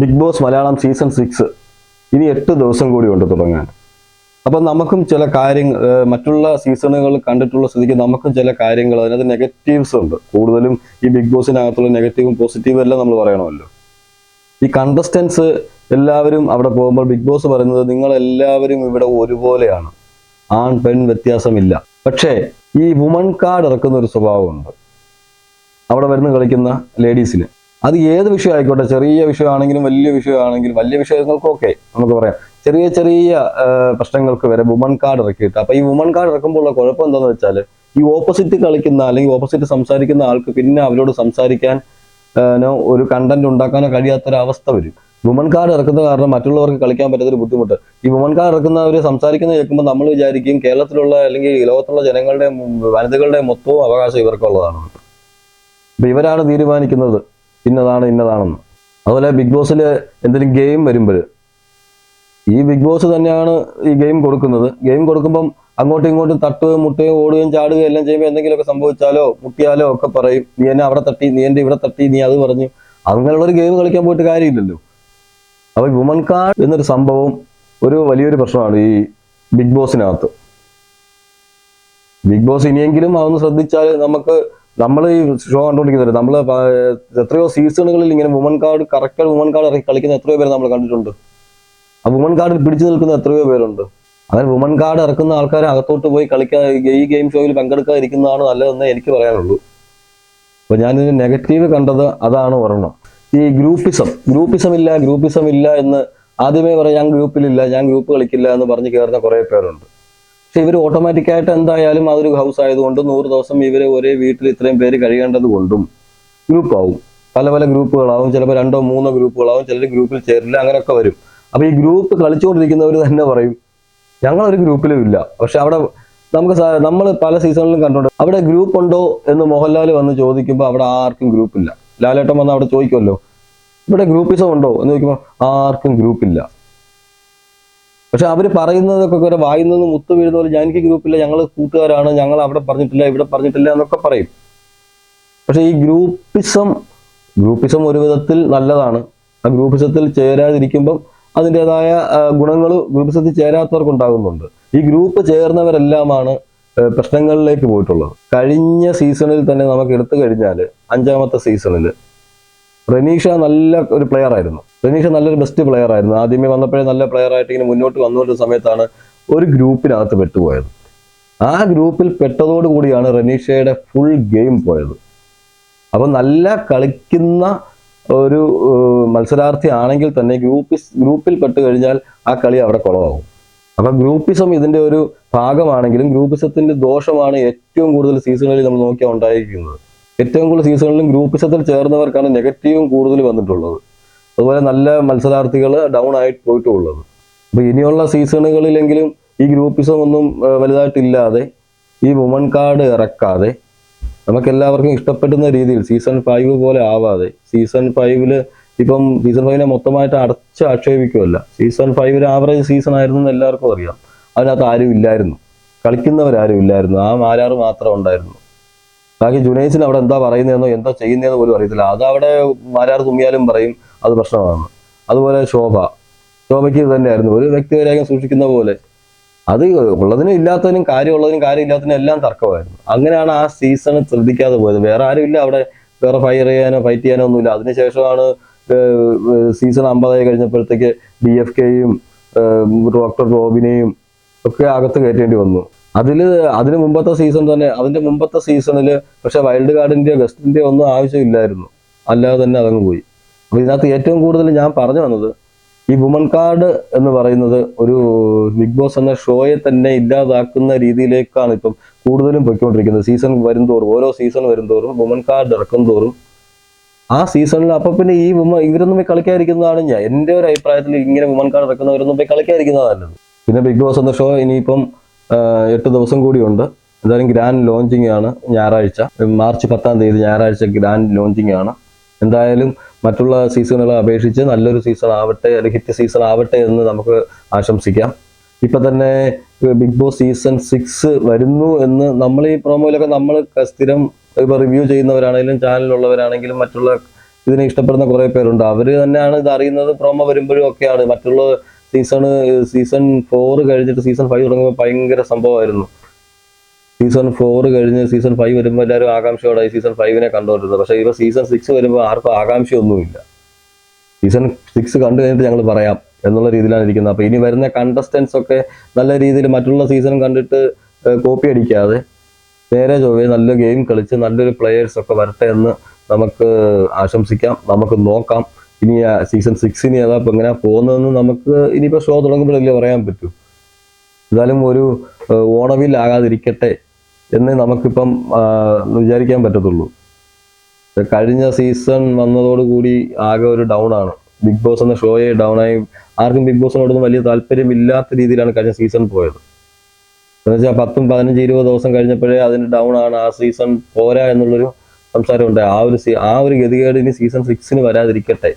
Big Boss Malayalam season six ഇനി എട്ട് ദിവസം കൂടി ഉണ്ട് തുടങ്ങാൻ. അപ്പം നമുക്കും ചില കാര്യങ്ങൾ മറ്റുള്ള സീസണുകൾ കണ്ടിട്ടുള്ള സ്ഥിതിക്ക് നമുക്കും ചില കാര്യങ്ങൾ അതിനകത്ത് നെഗറ്റീവ്സ് ഉണ്ട്. കൂടുതലും ഈ ബിഗ് ബോസിനകത്തുള്ള നെഗറ്റീവും പോസിറ്റീവും എല്ലാം നമ്മൾ പറയണമല്ലോ. ഈ കണ്ടസ്റ്റൻസ് എല്ലാവരും അവിടെ പോകുമ്പോൾ ബിഗ് ബോസ് പറയുന്നത് നിങ്ങൾ എല്ലാവരും ഇവിടെ ഒരുപോലെയാണ്. ആൺ പെൺ വ്യത്യാസമില്ല. പക്ഷേ ഈ വുമൺ കാർഡ് ഇറക്കുന്ന ഒരു സ്വഭാവമുണ്ട്. അവിടെ വരുന്ന കളിക്കുന്ന ലേഡീസിന് അത് ഏത് വിഷയം ആയിക്കോട്ടെ ചെറിയ വിഷയമാണെങ്കിലും വലിയ വിഷയമാണെങ്കിലും വലിയ വിഷയങ്ങൾക്കൊക്കെ നമുക്ക് പറയാം. ചെറിയ ചെറിയ പ്രശ്നങ്ങൾക്ക് വരെ വുമൺ കാർഡ് ഇറക്കിയിട്ട് അപ്പൊ ഈ വുമൺ കാർഡ് ഇറക്കുമ്പോൾ ഉള്ള കുഴപ്പം എന്താണെന്ന് വെച്ചാൽ ഈ ഓപ്പോസിറ്റ് കളിക്കുന്ന അല്ലെങ്കിൽ ഓപ്പോസിറ്റ് സംസാരിക്കുന്ന ആൾക്ക് പിന്നെ അവരോട് സംസാരിക്കാൻ ഒരു കണ്ടന്റ് ഉണ്ടാക്കാനോ കഴിയാത്തൊരവസ്ഥ വരും. വുമൺ കാർഡ് ഇറക്കുന്ന കാരണം മറ്റുള്ളവർക്ക് കളിക്കാൻ പറ്റാത്തൊരു ബുദ്ധിമുട്ട്. ഈ വുമൺ കാർഡ് ഇറക്കുന്നവർ സംസാരിക്കുന്നത് കേൾക്കുമ്പോൾ നമ്മൾ വിചാരിക്കും കേരളത്തിലുള്ള അല്ലെങ്കിൽ ലോകത്തുള്ള ജനങ്ങളുടെ വനിതകളുടെ മൊത്തവും അവകാശം ഇവർക്കുള്ളതാണ്. ഇവരാണ് തീരുമാനിക്കുന്നത്. ഇന്നതാണ് ഇന്നതാണെന്ന്. അതുപോലെ ബിഗ് ബോസിൽ എന്തെങ്കിലും ഗെയിം വരുമ്പോൾ ഈ ബിഗ് ബോസ് തന്നെയാണ് ഈ ഗെയിം കൊടുക്കുന്നത്. ഗെയിം കൊടുക്കുമ്പം അങ്ങോട്ടും ഇങ്ങോട്ടും തട്ടുകയും മുട്ടുകയും ഓടുകയും ചാടുകയും എല്ലാം ചെയ്യുമ്പോൾ എന്തെങ്കിലുമൊക്കെ സംഭവിച്ചാലോ മുട്ടിയാലോ ഒക്കെ പറയും. നീ എന്നെ അവിടെ തട്ടി നീ എന്റെ ഇവിടെ തട്ടി നീ അത് പറഞ്ഞു. അങ്ങനെയുള്ളൊരു ഗെയിം കളിക്കാൻ പോയിട്ട് കാര്യമില്ലല്ലോ. അപ്പൊ വുമൺ കാർഡ് എന്നൊരു സംഭവം ഒരു വലിയൊരു പ്രശ്നമാണ് ഈ ബിഗ് ബോസിനകത്ത്. ബിഗ് ബോസ് ഇനിയെങ്കിലും അതൊന്ന് ശ്രദ്ധിച്ചാൽ നമുക്ക് നമ്മൾ ഈ ഷോ കണ്ടുകൊണ്ടിരിക്കുന്നത് നമ്മൾ എത്രയോ സീസണുകളിൽ ഇങ്ങനെ woman card correct woman card ഇറക്കി കളിക്കുന്ന എത്രയോ പേര് നമ്മൾ കണ്ടിട്ടുണ്ട്. ആ വുമൺ കാർഡിൽ പിടിച്ചു നിൽക്കുന്ന എത്രയോ പേരുണ്ട്. അങ്ങനെ വുമൺ കാർഡ് ഇറക്കുന്ന ആൾക്കാരെ അകത്തോട്ട് പോയി കളിക്കാൻ ഈ ഗെയിം ഷോയിൽ പങ്കെടുക്കാതിരിക്കുന്നതാണ് നല്ലതെന്ന് എനിക്ക് പറയാനുള്ളൂ. അപ്പൊ ഞാനിതിന് നെഗറ്റീവ് കണ്ടത് അതാണ് ഒരെണ്ണം. ഈ ഗ്രൂപ്പിസം ഗ്രൂപ്പിസം ഇല്ല ഗ്രൂപ്പിസം ഇല്ല എന്ന് ആദ്യമേ പറയാം ഞാൻ ഗ്രൂപ്പിലില്ല ഞാൻ ഗ്രൂപ്പ് കളിക്കില്ല എന്ന് പറഞ്ഞ് കയറുന്ന കുറേ പേരുണ്ട്. പക്ഷെ ഇവർ ഓട്ടോമാറ്റിക്കായിട്ട് എന്തായാലും അതൊരു ഹൗസ് ആയതുകൊണ്ട് നൂറ് ദിവസം ഇവരെ ഒരേ വീട്ടിൽ ഇത്രയും പേര് കഴിയേണ്ടത് കൊണ്ടും ഗ്രൂപ്പ് ആവും. പല പല ഗ്രൂപ്പുകളാവും ചിലപ്പോൾ രണ്ടോ മൂന്നോ ഗ്രൂപ്പുകളാവും ചിലർ ഗ്രൂപ്പിൽ ചേരില്ല. അങ്ങനെയൊക്കെ വരും. അപ്പൊ ഈ ഗ്രൂപ്പ് കളിച്ചുകൊണ്ടിരിക്കുന്നവർ തന്നെ പറയും ഞങ്ങളൊരു ഗ്രൂപ്പിലും ഇല്ല. പക്ഷെ അവിടെ നമുക്ക് നമ്മൾ പല സീസണിലും കണ്ടുണ്ട് അവിടെ ഗ്രൂപ്പ് ഉണ്ടോ എന്ന് മോഹൻലാൽ വന്ന് ചോദിക്കുമ്പോൾ അവിടെ ആർക്കും ഗ്രൂപ്പില്ല ലാലേട്ടൻ വന്ന് അവിടെ ചോദിക്കുമല്ലോ ഇവിടെ ഗ്രൂപ്പിസം ഉണ്ടോ? എന്ന് ചോദിക്കുമ്പോൾ ആർക്കും ഗ്രൂപ്പില്ല പക്ഷെ അവർ പറയുന്നതൊക്കെ കുറെ വായിൽ നിന്ന് മുത്തു വീഴുന്ന പോലെ ഞാൻ എനിക്ക് ഗ്രൂപ്പില്ല ഞങ്ങൾ കൂട്ടുകാരാണ് ഞങ്ങൾ അവിടെ പറഞ്ഞിട്ടില്ല ഇവിടെ പറഞ്ഞിട്ടില്ല എന്നൊക്കെ പറയും. പക്ഷെ ഈ ഗ്രൂപ്പിസം ഗ്രൂപ്പിസം ഒരു വിധത്തിൽ നല്ലതാണ്. ആ ഗ്രൂപ്പിസത്തിൽ ചേരാതിരിക്കുമ്പം അതിന്റെതായ ഗുണങ്ങൾ ഗ്രൂപ്പിസത്തിൽ ചേരാത്തവർക്ക് ഉണ്ടാകുന്നുണ്ട് ഈ ഗ്രൂപ്പ് ചേർന്നവരെല്ലാമാണ് പ്രശ്നങ്ങളിലേക്ക് പോയിട്ടുള്ളത്. കഴിഞ്ഞ സീസണിൽ തന്നെ നമുക്ക് എടുത്തു കഴിഞ്ഞാൽ അഞ്ചാമത്തെ സീസണിൽ റനീഷ നല്ല ഒരു പ്ലെയർ ആയിരുന്നു. റനീഷ നല്ലൊരു ബെസ്റ്റ് പ്ലെയർ ആയിരുന്നു. ആദ്യമേ വന്നപ്പോഴേ നല്ല പ്ലെയർ ആയിട്ട് ഇങ്ങനെ മുന്നോട്ട് വന്നുകൊണ്ട സമയത്താണ് ഒരു ഗ്രൂപ്പിനകത്ത് പെട്ടുപോയത്. ആ ഗ്രൂപ്പിൽ പെട്ടതോടുകൂടിയാണ് റനീഷയുടെ ഫുൾ ഗെയിം പോയത്. അപ്പൊ നല്ല കളിക്കുന്ന ഒരു മത്സരാർത്ഥി ആണെങ്കിൽ തന്നെ ഗ്രൂപ്പിസ് ഗ്രൂപ്പിൽ പെട്ട് കഴിഞ്ഞാൽ ആ കളി അവിടെ കുളമാകും അപ്പൊ ഗ്രൂപ്പിസം ഇതിന്റെ ഒരു ഭാഗമാണെങ്കിലും ഗ്രൂപ്പിസത്തിന്റെ ദോഷമാണ് ഏറ്റവും കൂടുതൽ സീസണുകളിൽ നമ്മൾ നോക്കിയാൽ ഉണ്ടായിരിക്കുന്നത്. ഏറ്റവും കൂടുതൽ സീസണുകളിലും ഗ്രൂപ്പിസത്തിൽ ചേർന്നവർക്കാണ് നെഗറ്റീവും കൂടുതൽ വന്നിട്ടുള്ളത്. അതുപോലെ നല്ല മത്സരാർത്ഥികൾ ഡൗൺ ആയിട്ട് പോയിട്ടുള്ളത്. അപ്പോൾ ഇനിയുള്ള സീസണുകളിലെങ്കിലും ഈ ഗ്രൂപ്പിസം ഒന്നും വലുതായിട്ടില്ലാതെ ഈ വുമൺ കാർഡ് ഇറക്കാതെ നമുക്ക് എല്ലാവർക്കും ഇഷ്ടപ്പെടുന്ന രീതിയിൽ സീസൺ ഫൈവ് പോലെ ആവാതെ സീസൺ ഫൈവിൽ ഇപ്പം സീസൺ ഫൈവിനെ മൊത്തമായിട്ട് അടച്ച് ആക്ഷേപിക്കുമല്ല സീസൺ ഫൈവിൽ ആവറേജ് സീസൺ ആയിരുന്നു എന്ന് എല്ലാവർക്കും അറിയാം. അതിനകത്ത് ആരും ഇല്ലായിരുന്നു. കളിക്കുന്നവരാരും ഇല്ലായിരുന്നു. ആ ആരാറ് മാത്രം ഉണ്ടായിരുന്നു. ബാക്കി ജുനൈസിന് അവിടെ എന്താ പറയുന്നതെന്നോ എന്താ ചെയ്യുന്നതെന്ന് പോലും അറിയത്തില്ല. അത് അവിടെ മാരാറ് തുമ്മിയാലും പറയും അത് പ്രശ്നമാണ്. അതുപോലെ ശോഭ. ശോഭയ്ക്ക് തന്നെയായിരുന്നു. ഒരു വ്യക്തിപരാഗം സൂക്ഷിക്കുന്ന പോലെ. അത് ഉള്ളതിനും ഇല്ലാത്തതിനും കാര്യമുള്ളതിനും കാര്യമില്ലാത്തതിനും എല്ലാം തർക്കമായിരുന്നു. അങ്ങനെയാണ് ആ സീസൺ ശ്രദ്ധിക്കാതെ പോയത്. വേറെ ആരുമില്ല അവിടെ. വേറെ ഫയർ ചെയ്യാനോ ഫൈറ്റ് ചെയ്യാനോ ഒന്നുമില്ല. അതിനുശേഷമാണ് സീസൺ അമ്പതായി കഴിഞ്ഞപ്പോഴത്തേക്ക് ഡി എഫ് കെയും ഡോക്ടർ റോബിനെയും ഒക്കെ അകത്ത് കയറ്റേണ്ടി വന്നു. അതിൽ അതിന് മുമ്പത്തെ സീസൺ തന്നെ അതിന്റെ മുമ്പത്തെ സീസണിൽ പക്ഷെ വൈൽഡ് കാർഡിന്റെയോ ഗസ്റ്റിന്റെയോ ഒന്നും ആവശ്യമില്ലായിരുന്നു. അല്ലാതെ തന്നെ അതങ്ങ് പോയി. അപ്പൊ ഇതിനകത്ത് ഏറ്റവും കൂടുതൽ ഞാൻ പറഞ്ഞു വന്നത് ഈ വുമൺ കാർഡ് എന്ന് പറയുന്നത് ഒരു ബിഗ് ബോസ് എന്ന ഷോയെ തന്നെ ഇല്ലാതാക്കുന്ന രീതിയിലേക്കാണ് ഇപ്പം കൂടുതലും പൊയ്ക്കൊണ്ടിരിക്കുന്നത്. സീസൺ വരുംതോറും ഓരോ സീസൺ വരുംതോറും വുമൺ കാർഡ് ഇറക്കും തോറും. ആ സീസണിൽ അപ്പൊ പിന്നെ ഈ വുമ ഇവരൊന്നും പോയി കളിക്കാതിരിക്കുന്നതാണ് ഞാൻ. എന്റെ ഒരു അഭിപ്രായത്തിൽ ഇങ്ങനെ വുമൺ കാർഡ് ഇറക്കുന്നവരൊന്നും പോയി കളിക്കാതിരിക്കുന്നതാണ് പിന്നെ ബിഗ് ബോസ് എന്ന ഷോ ഇനിയിപ്പം എട്ട് ദിവസം കൂടിയുണ്ട്. എന്തായാലും ഗ്രാൻഡ് ലോഞ്ചിങ് ആണ് ഞായറാഴ്ച. മാർച്ച് പത്താം തീയതി ഞായറാഴ്ച ഗ്രാൻഡ് ലോഞ്ചിങ് ആണ്. എന്തായാലും മറ്റുള്ള സീസണുകളെ അപേക്ഷിച്ച് നല്ലൊരു സീസൺ ആവട്ടെ അല്ലെങ്കിൽ ഹിറ്റ് സീസൺ ആവട്ടെ എന്ന് നമുക്ക് ആശംസിക്കാം. ഇപ്പൊ തന്നെ ബിഗ് ബോസ് സീസൺ സിക്സ് വരുന്നു എന്ന് നമ്മൾ ഈ പ്രൊമോയിലൊക്കെ നമ്മൾ സ്ഥിരം ഇപ്പൊ റിവ്യൂ ചെയ്യുന്നവരാണെങ്കിലും ചാനലിലുള്ളവരാണെങ്കിലും മറ്റുള്ള ഇതിനെ ഇഷ്ടപ്പെടുന്ന കുറെ പേരുണ്ട്. അവർ തന്നെയാണ് ഇത് അറിയുന്നത്. പ്രൊമോ വരുമ്പോഴും ഒക്കെയാണ്. മറ്റുള്ള സീസൺ സീസൺ ഫോർ കഴിഞ്ഞിട്ട് സീസൺ ഫൈവ് തുടങ്ങുമ്പോൾ ഭയങ്കര സംഭവമായിരുന്നു. സീസൺ ഫോർ കഴിഞ്ഞ് സീസൺ ഫൈവ് വരുമ്പോൾ എല്ലാവരും ആകാംക്ഷയോടെ സീസൺ ഫൈവിനെ കണ്ടുകൊണ്ടിരുന്നത്. പക്ഷേ ഇപ്പോൾ സീസൺ സിക്സ് വരുമ്പോൾ ആർക്കും ആകാംക്ഷയൊന്നുമില്ല. സീസൺ സിക്സ് കണ്ടു കഴിഞ്ഞിട്ട് ഞങ്ങൾ പറയാം എന്നുള്ള രീതിയിലാണ് ഇരിക്കുന്നത്. അപ്പോൾ ഇനി വരുന്ന കണ്ടസ്റ്റൻസ് ഒക്കെ നല്ല രീതിയിൽ മറ്റുള്ള സീസൺ കണ്ടിട്ട് കോപ്പി അടിക്കാതെ നേരെ ചൊവ്വേ നല്ല ഗെയിം കളിച്ച് നല്ലൊരു പ്ലെയേഴ്സ് ഒക്കെ വരട്ടെ എന്ന് നമുക്ക് ആശംസിക്കാം. നമുക്ക് നോക്കാം. ഇനി സീസൺ സിക്സിന് ഏതാ ഇപ്പം എങ്ങനെ പോകുന്നതെന്ന് നമുക്ക് ഇനിയിപ്പോൾ ഷോ തുടങ്ങുമ്പോഴല്ലേ പറയാൻ പറ്റൂ. എന്തായാലും ഒരു ഓണവില്ലാകാതിരിക്കട്ടെ എന്ന് നമുക്കിപ്പം വിചാരിക്കാൻ പറ്റത്തുള്ളൂ. കഴിഞ്ഞ സീസൺ വന്നതോടുകൂടി ആകെ ഒരു ഡൗൺ ആണ്. ബിഗ് ബോസ് എന്ന ഷോയെ ഡൗൺ ആയി ആർക്കും ബിഗ് ബോസിനോടൊന്നും വലിയ താല്പര്യമില്ലാത്ത രീതിയിലാണ് കഴിഞ്ഞ സീസൺ പോയത്. എന്ന് വെച്ചാൽ പത്തും പതിനഞ്ച് ഇരുപത് ദിവസം കഴിഞ്ഞപ്പോഴേ അതിന് ഡൗൺ ആണ്. ആ സീസൺ പോരാ എന്നുള്ളൊരു സംസാരമുണ്ട്. ആ ഒരു ആ ഒരു ഗതികേട് ഇനി സീസൺ സിക്സിന് വരാതിരിക്കട്ടെ.